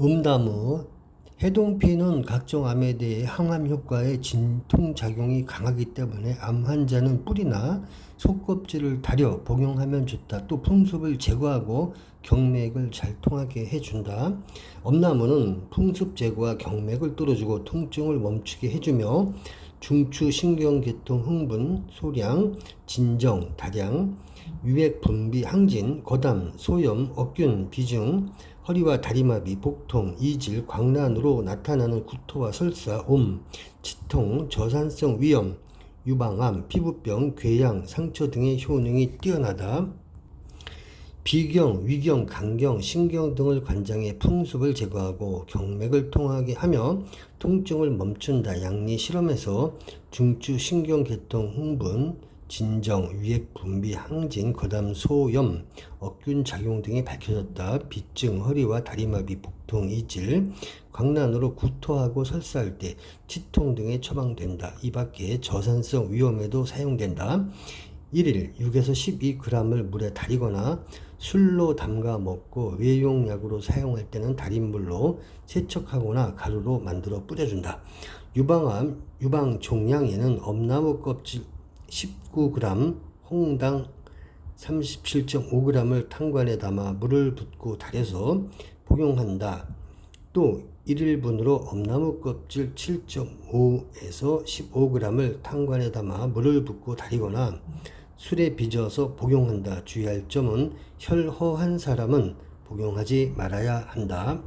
음나무 해동피는 각종 암에 대해 항암 효과에 진통 작용이 강하기 때문에 암 환자는 뿌리나 속껍질을 다려 복용하면 좋다. 또 풍습을 제거하고 경맥을 잘 통하게 해준다. 엄나무는 풍습 제거와 경맥을 뚫어주고 통증을 멈추게 해주며 중추 신경계통 흥분, 소량, 진정, 다량, 유액 분비, 항진, 거담, 소염, 억균, 비중, 허리와 다리마비, 복통, 이질, 광란으로 나타나는 구토와 설사, 옴, 치통, 저산성 위염, 유방암, 피부병, 궤양, 상처 등의 효능이 뛰어나다. 비경, 위경, 강경, 신경 등을 관장해 풍습을 제거하고 경맥을 통하게 하며 통증을 멈춘다. 양리 실험에서 중추 신경 계통 흥분, 진정, 위액 분비, 항진, 거담, 소염, 억균 작용 등이 밝혀졌다. 비증, 허리와 다리마비, 복통, 이질, 광란으로 구토하고 설사할 때 치통 등에 처방된다. 이 밖에 저산성 위험에도 사용된다. 1일 6에서 12g을 물에 달이거나 술로 담가 먹고 외용약으로 사용할 때는 달인물로 세척하거나 가루로 만들어 뿌려준다. 유방암, 유방 종양에는 엄나무 껍질 19g, 홍당 37.5g을 탄관에 담아 물을 붓고 달여서 복용한다. 또 1일분으로 엄나무 껍질 7.5에서 15g을 탄관에 담아 물을 붓고 달이거나 술에 빚어서 복용한다. 주의할 점은 혈허한 사람은 복용하지 말아야 한다.